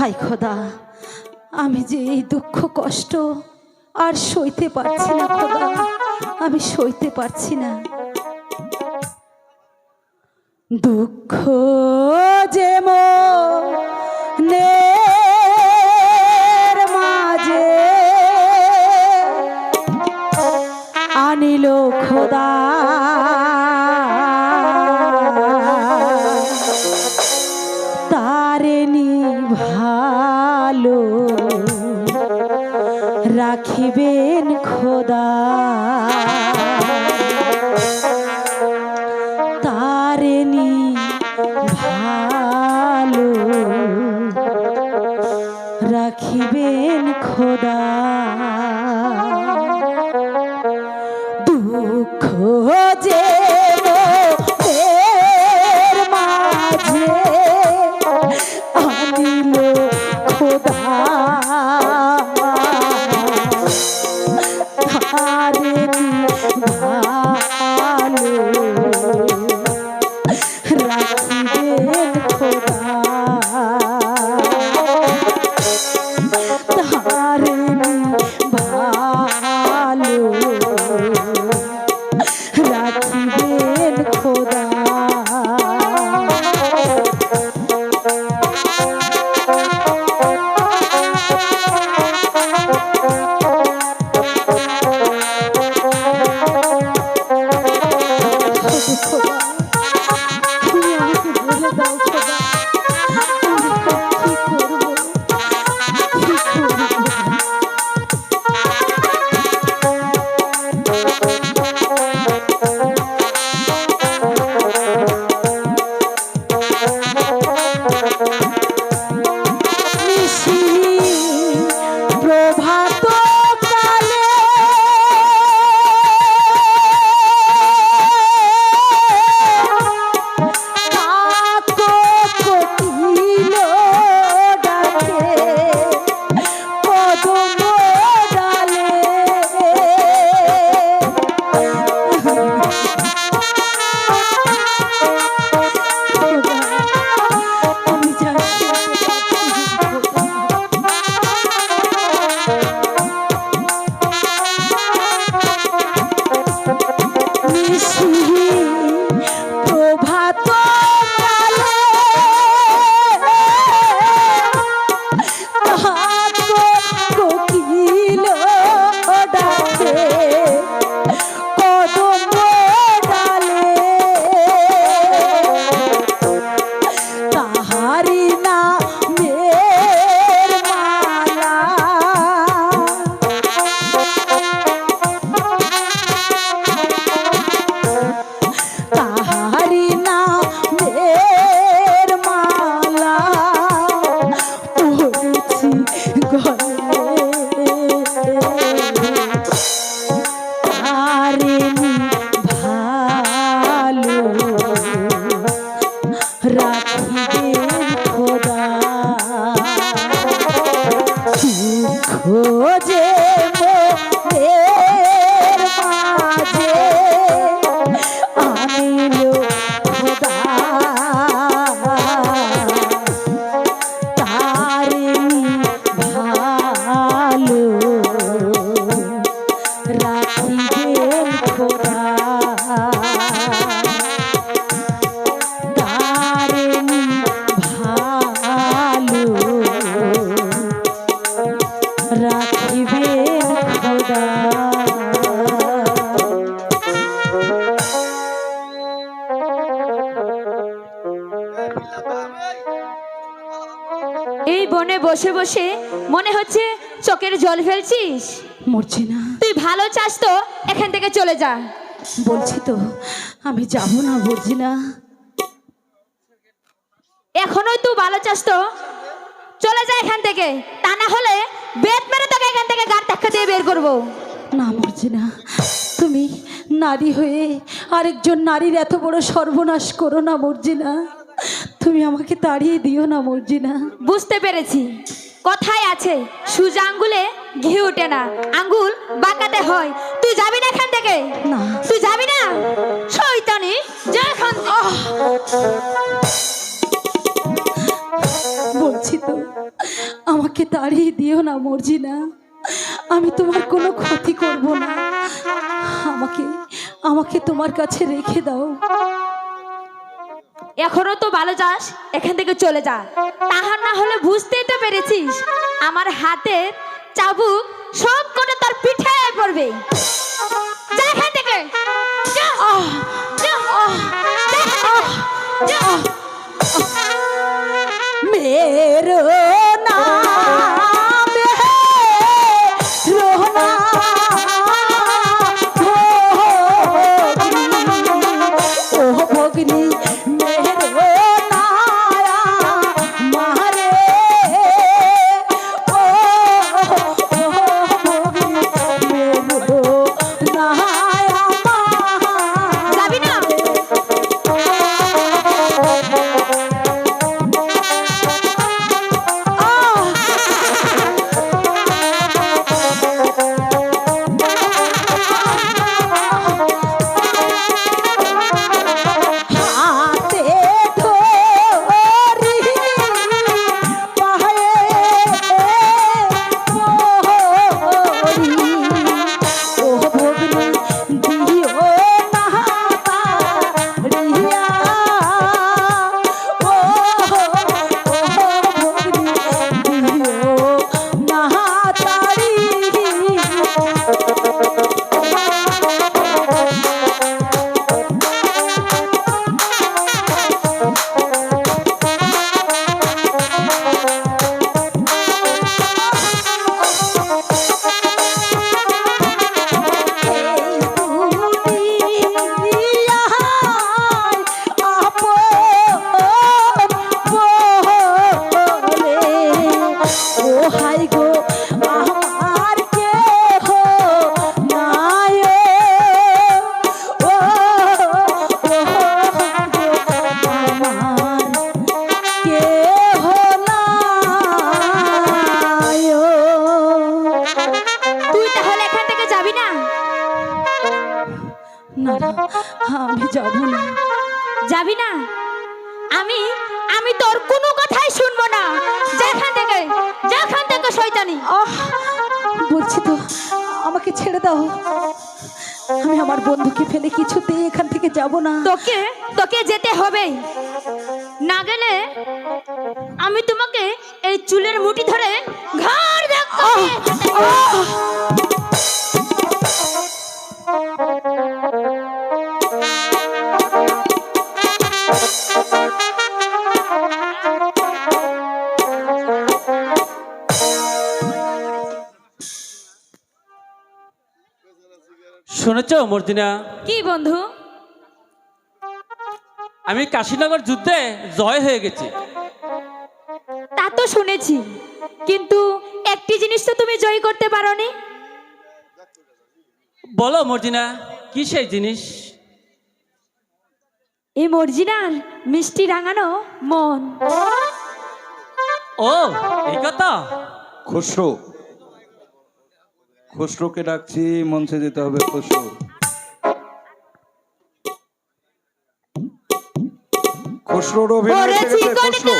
High খোদা, আমি যে এই দুঃখ, কষ্ট আর সইতে পারছি না খোদা, আমি সইতে পারছি না। দুঃখ যে ভালো রাখিবেন খোদা। তারেনি ভালো রাখিবেন খোদা। জল ফেলছিস? মরছি না। তুই ভালো চাস তো এখান থেকে চলে যা। বলছি তো আমি যাব না বলছি না। এখনোই তুই ভালো চাস তো। চলে যা এখান থেকে তা না হলে বেত মেরে তোকে এখান থেকে গার ধাক্কা দিয়ে বের করব। না মরছি না। তুমি নারী হয়ে আরেকজন নারীর এত বড় সর্বনাশ করো না মরজি না। তুমি আমাকে তাড়িয়ে দিও না মরজি না। বুঝতে পেরেছি। কথায় আছে সুজা আঙ্গুলে ঘি ওঠে না। আঙ্গুল বাঁকাতে হয়। তুই যাবি না এখান থেকে? না। তুই যাবি না? শৈতানি যা এখান বলছি তো আমাকে তাড়িয়ে দিও না মর্জি না আমি তোমার কোনো ক্ষতি করব না। আমাকে আমাকে তোমার কাছে রেখে দাও। এখনও তো ভালো যাস, এখান থেকে চলে যা। তাহার না হলে বুঝতেই তো পেরেছিস, আমার হাতে চাবুক সব করে তার পিঠে পড়বে। যা এখান থেকে। যা। যা। যা। বলছি তো আমাকে ছেড়ে দাও। আমি আমার বন্ধুকে ফেলে কিছুতে এখান থেকে যাব না। তোকে তোকে যেতে হবে। না গেলে আমি তোমাকে এই চুলের মুঠি ধরে ঘর ধাক্কা শুনেছ মর্জিনা কি বন্ধু? আমি কাশীনগর যুদ্ধে জয় হয়ে গেছি। তা তো শুনেছি কিন্তু একটি জিনিস তো তুমি জয় করতে পারোনি। বলো মর্জিনা কি সেই জিনিস? এই মর্জিনার মিষ্টি রাঙানো মন। ও এই কথা? খসরু খসরুকে ডাকছি মঞ্চে যেতে হবে খসরু। খসরুর অভিনয় খসরু।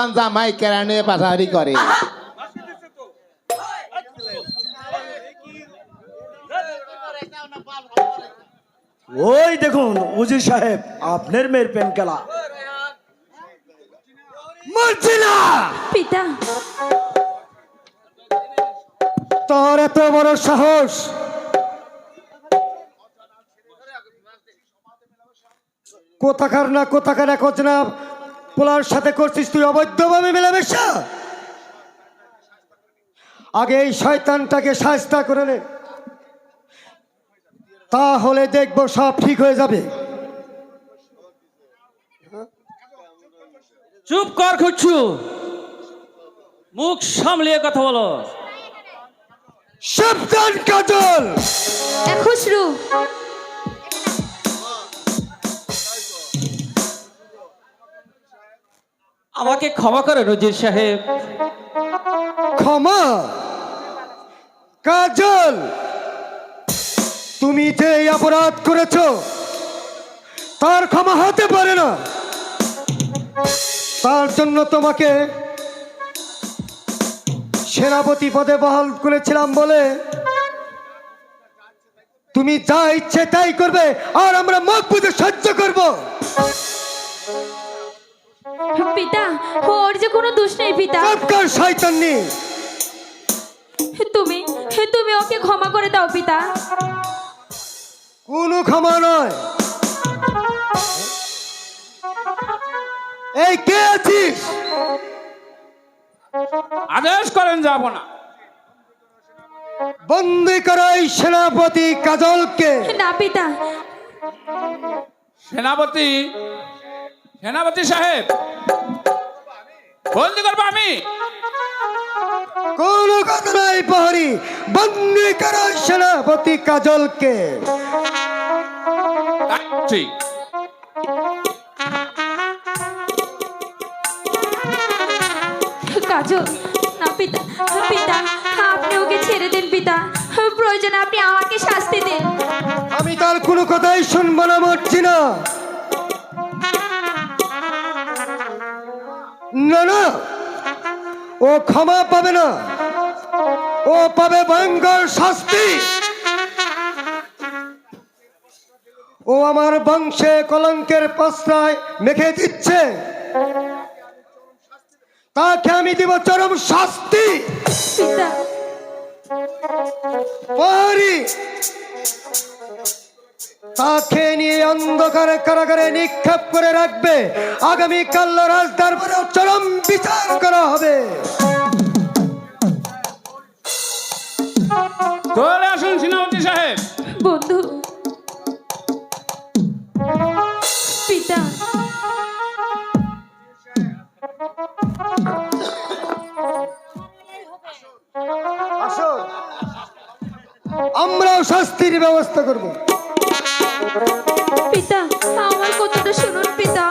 কারবান জামাই কেরা নিয়ে পাঠাহারি করে। ওই দেখুন উজির সাহেব আপনার মেয়ের পেন খেলা পিতা। তোর এত বড় সাহস। কোথাকার না কোথাকার এক না পোলার সাথে করছিস তুই অবৈধভাবে মেলামেশা? আগে এই শয়তানটাকে সাজতা করে নে। তাহলে দেখব সব ঠিক হয়ে যাবে। চুপ কর খুঁজছু মুখ সামলিয়ে কথা বলো। সাবধান কাজল! খুশরু আমাকে ক্ষমা করে, নজির সাহেব। ক্ষমা। কাজল, তুমি যে অপরাধ করেছ, তার ক্ষমা হতে পারে না। তার জন্য তোমাকে সেনাপতি পদে বহাল করেছিলাম বলে তুমি যা ইচ্ছে তাই করবে, আর আমরা মুখ বুঝে সহ্য করব। পিতা ওর যে কোনো দোষ নেই পিতা। সবকার শয়তান্নি। তুমি তুমি ওকে ক্ষমা করে দাও পিতা। কোনো ক্ষমা নয়। এই কে আছিস? আদেশ করেন যাব না। বন্দি করো এই সেনাপতি কাজলকে। না পিতা। সেনাপতি সেনাপতি সাহেব বন্দি করব আমি। কোনো কথা নাই প্রহরী বন্দি করো সেনাপতি কাজলকে। ঠিক কাজল না পিতা পিতা আপনি ওকে ছেড়ে দিন পিতা। প্রয়োজনে আপনি আমাকে শাস্তি দিন। আমি তার কোনো কথাই শুনব না মরছি না। না না। ও ক্ষমা পাবে না। ও পাবে ভয়ঙ্কর শাস্তি। ও আমার বংশে কলঙ্কের প্রশ্রয় মেখে দিচ্ছে। তাকে আমি দিব চরম শাস্তি। পিতা। পারি তাকে নিয়ে অন্ধকারে কারাগারে নিক্ষেপ করে রাখবে। আগামী কাল রাজদরবারে চরম বিচার করা হবে। চলে আসুন সেনাপতি সাহেব। বন্ধু পিতা। আমরাও শাস্তির ব্যবস্থা করব। পিতা আমার কথাটা শুনুন পিতা।